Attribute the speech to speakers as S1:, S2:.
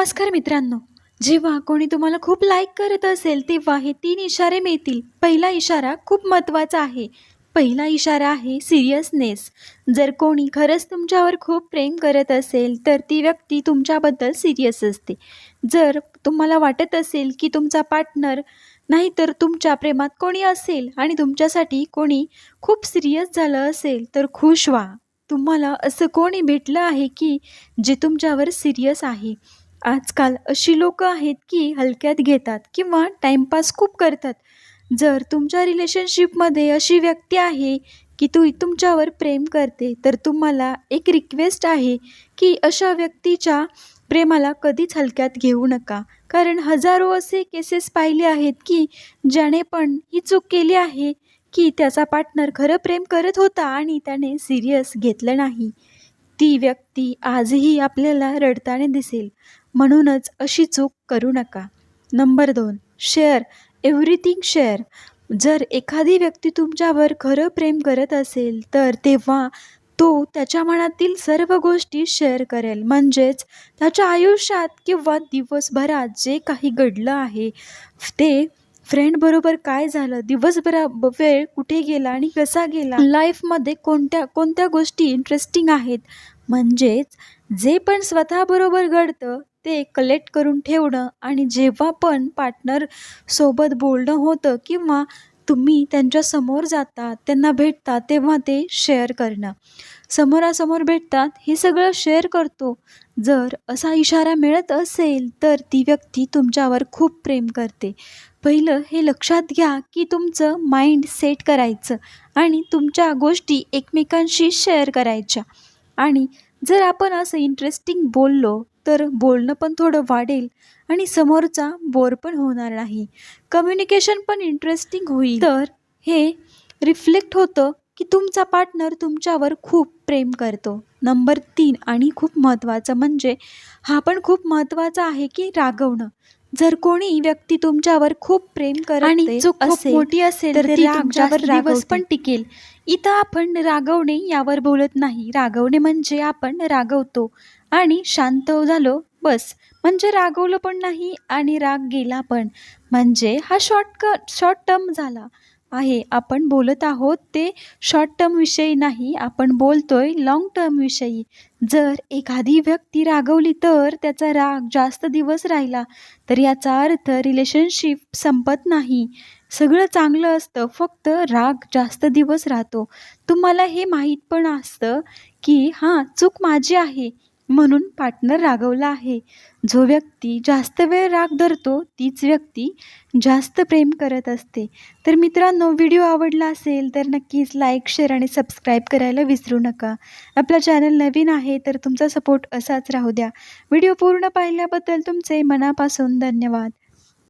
S1: नमस्कार मित्रांनो. जेव्हा कोणी तुम्हाला खूप लाईक करत असेल तेव्हा हे तीन इशारे मिळतील. पहिला इशारा खूप महत्त्वाचा आहे. पहिला इशारा आहे सिरियसनेस जर कोणी खरंच तुमच्यावर खूप प्रेम करत असेल तर ती व्यक्ती तुमच्याबद्दल सिरियस असते. जर तुम्हाला वाटत असेल की तुमचा पार्टनर नाहीतर तुमच्या प्रेमात कोणी असेल आणि तुमच्यासाठी कोणी खूप सिरियस झालं असेल तर खुश व्हा. तुम्हाला असं कोणी भेटलं आहे की जे तुमच्यावर सिरियस आहे? आजकाल अशी लोकं आहेत की हलक्यात घेतात किंवा टाईमपास खूप करतात. जर तुमच्या रिलेशनशिपमध्ये अशी व्यक्ती आहे की तू तुमच्यावर प्रेम करते तर तुम्हाला एक रिक्वेस्ट आहे की अशा व्यक्तीच्या प्रेमाला कधीच हलक्यात घेऊ नका. कारण हजारो असे केसेस पाहिले आहेत की ज्याने पण ही चूक केली आहे की त्याचा पार्टनर खरं प्रेम करत होता आणि त्याने सिरियस घेतलं नाही. ती व्यक्ती आजही आपल्याला रडताना दिसेल. म्हणूनच अशी चूक करू नका. नंबर दोन शेअर. Everything share. जर एखादी व्यक्ती तुमच्यावर खरं प्रेम करत असेल तर तेव्हा तो त्याच्या मनातील सर्व गोष्टी शेअर करेल. म्हणजेच त्याच्या आयुष्यात किंवा दिवसभरात जे काही घडलं आहे ते फ्रेंडबरोबर काय झालं? दिवसभरा वेळ कुठे गेला आणि कसा गेला? लाईफमध्ये कोणत्या कोणत्या गोष्टी इंटरेस्टिंग आहेत? म्हणजेच जे पण स्वतःबरोबर घडतं ते कलेक्ट करून ठेवणं आणि जेव्हा पण पार्टनर सोबत बोलणं होतं किंवा तुम्ही त्यांच्यासमोर जाता त्यांना भेटता तेव्हा ते शेअर करणं. समोरासमोर भेटतात हे सगळं शेअर करतो. जर असा इशारा मिळत असेल तर ती व्यक्ती तुमच्यावर खूप प्रेम करते. पहिलं हे लक्षात घ्या की तुमचं माइंड सेट करायचं आणि तुमच्या गोष्टी एकमेकांशी शेअर करायच्या. आणि जर आपण असं इंटरेस्टिंग बोललो तर बोलणं पण थोडं वाढेल आणि समोरचा बोर पण होणार नाही. कम्युनिकेशन पण इंटरेस्टिंग होईल. तर हे रिफ्लेक्ट होतं की तुमचा पार्टनर तुमच्यावर खूप प्रेम करतो. नंबर तीन आणि खूप महत्त्वाचं म्हणजे हा पण खूप महत्त्वाचा आहे की रागवणं. जर कोणी व्यक्ती तुमच्यावर खूप प्रेम करत
S2: आणि मोठी असेल
S1: तर तुमच्यावर
S2: रागवते.
S1: पण टिकेल. इथं आपण रागवणे यावर बोलत नाही. रागवणे म्हणजे आपण रागवतो आणि शांत झालो बस. म्हणजे रागवलं पण नाही आणि राग गेला पण. म्हणजे हा शॉर्टकट शॉर्ट टर्म झाला. आहे. आपण बोलत आहोत ते शॉर्ट टर्मविषयी नाही आपण बोलतोय लॉंग टर्मविषयी जर एखादी व्यक्ती रागवली तर त्याचा राग जास्त दिवस राहिला तर याचा अर्थ रिलेशनशिप संपत नाही. सगळं चांगलं असतं फक्त राग जास्त दिवस राहतो. तुम्हाला हे माहीत पण असतं की हां चूक माझी आहे. म्हणून पार्टनर रागवला आहे. जो व्यक्ती जास्त वेळ राग धरतो तीच व्यक्ती जास्त प्रेम करत असते. तर मित्रांनो व्हिडिओ आवडला असेल तर नक्कीच लाईक शेअर आणि सबस्क्राईब करायला विसरू नका. आपला चॅनल नवीन आहे तर तुमचा सपोर्ट असाच राहू द्या. व्हिडिओ पूर्ण पाहिल्याबद्दल तुमचे मनापासून धन्यवाद.